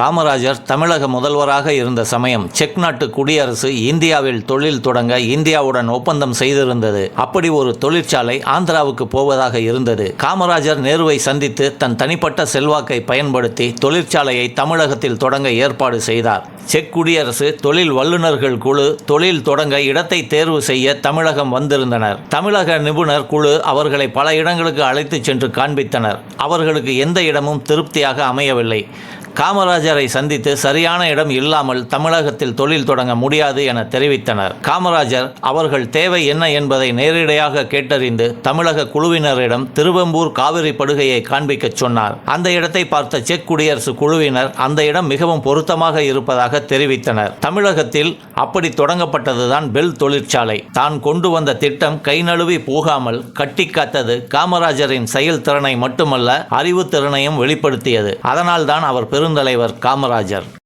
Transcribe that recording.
காமராஜர் தமிழக முதல்வராக இருந்த சமயம் செக் நாட்டு குடியரசு இந்தியாவில் தொழில் தொடங்க இந்தியாவுடன் ஒப்பந்தம் செய்திருந்தது. அப்படி ஒரு தொழிற்சாலை ஆந்திராவுக்கு போவதாக இருந்தது. காமராஜர் நேருவை சந்தித்து தன் தனிப்பட்ட செல்வாக்கை பயன்படுத்தி தொழிற்சாலையை தமிழகத்தில் தொடங்க ஏற்பாடு செய்தார். செக் குடியரசு தொழில் வல்லுநர்கள் குழு தொழில் தொடங்க இடத்தை தேர்வு செய்ய தமிழகம் வந்திருந்தனர். தமிழக நிபுணர் குழு அவர்களை பல இடங்களுக்கு அழைத்துச் சென்று காண்பித்தனர். அவர்களுக்கு எந்த இடமும் திருப்தியாக அமையவில்லை. காமராஜர் சந்தித்து சரியான இடம் இல்லாமல் தமிழகத்தில் தொழில் தொடங்க முடியாது என தெரிவித்தனர். காமராஜர் அவர்கள் தேவை என்ன என்பதை நேரிடையாக கேட்டறிந்து தமிழக குழுவினரிடம் திருவெம்பூர் காவிரி படுகையை காண்பிக்க சொன்னார். அந்த இடத்தை பார்த்த செக் குடியரசு குழுவினர் அந்த இடம் மிகவும் பொருத்தமாக இருப்பதாக தெரிவித்தனர். தமிழகத்தில் அப்படி தொடங்கப்பட்டதுதான் பெல் தொழிற்சாலை. தான் கொண்டு வந்த திட்டம் கை நழுவி போகாமல் கட்டி காத்தது காமராஜரின் செயல்திறனை மட்டுமல்ல அறிவுத்திறனையும் வெளிப்படுத்தியது. அதனால்தான் அவர் பெருந்தலைவர் காமராஜர்.